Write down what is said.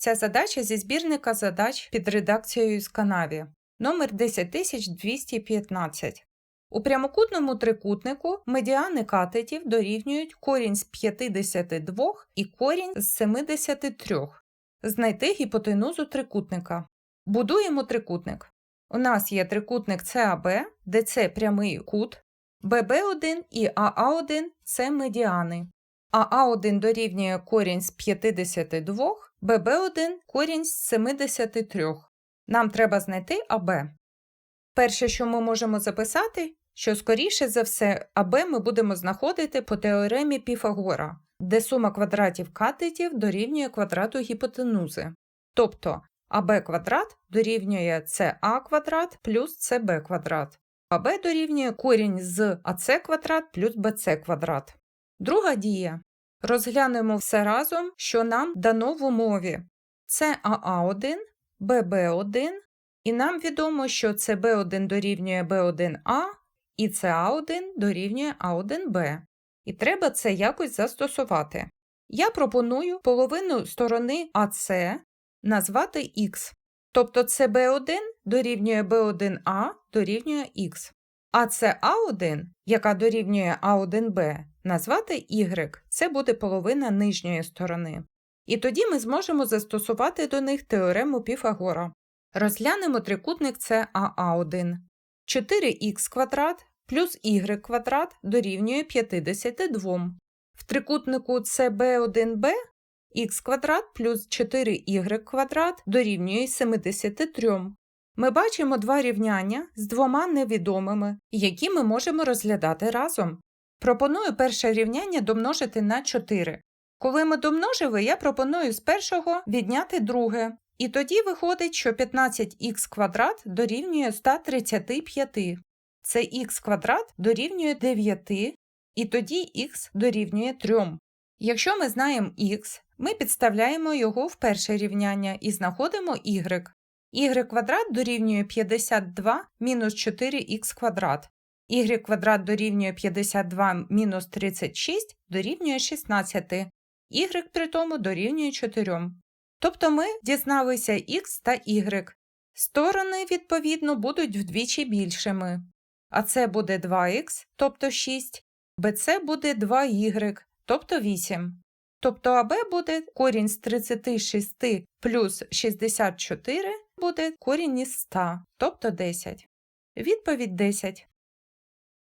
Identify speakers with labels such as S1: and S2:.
S1: Ця задача зі збірника задач під редакцією з канаві номер 10215. У прямокутному трикутнику медіани катетів дорівнюють корінь з 52 і корінь з 73. Знайти гіпотенузу трикутника. Будуємо трикутник. У нас є трикутник САБ, де це прямий кут, ББ1 і АА1 це медіани. АА1 дорівнює корінь з 52, ББ1 корінь з 73. Нам треба знайти АБ. Перше, що ми можемо записати, що скоріше за все АБ ми будемо знаходити по теоремі Піфагора, де сума квадратів катетів дорівнює квадрату гіпотенузи. Тобто АБ квадрат дорівнює СА квадрат плюс СБ квадрат. АБ дорівнює корінь з АС квадрат плюс БЦ квадрат. Друга дія. Розглянемо все разом, що нам дано в умові. Це АА1, ББ1, і нам відомо, що СБ1 дорівнює Б1А і СА1 дорівнює А1Б. І треба це якось застосувати. Я пропоную половину сторони АС назвати Х. Тобто СБ1 дорівнює Б1А дорівнює Х. А СА1, яка дорівнює А1Б, назвати Y. Це буде половина нижньої сторони. І тоді ми зможемо застосувати до них теорему Піфагора. Розглянемо трикутник САА1. 4х квадрат плюс y квадрат дорівнює 52. В трикутнику СБ1Б х квадрат плюс 4y квадрат дорівнює 73. Ми бачимо два рівняння з двома невідомими, які ми можемо розглядати разом. Пропоную перше рівняння домножити на 4. Коли ми домножили, я пропоную з першого відняти друге. І тоді виходить, що 15х квадрат дорівнює 135. Це х квадрат дорівнює 9, і тоді х дорівнює 3. Якщо ми знаємо х, ми підставляємо його в перше рівняння і знаходимо y. y квадрат дорівнює 52 мінус 4х квадрат. y квадрат дорівнює 52 мінус 36 дорівнює 16. y при тому дорівнює 4. Тобто ми дізналися х та y. Сторони, відповідно, будуть вдвічі більшими. А це буде 2х, тобто 6, bc буде 2y, тобто 8. Тобто АБ буде корінь з 36 плюс 64 буде корінь із 100, тобто 10. Відповідь 10.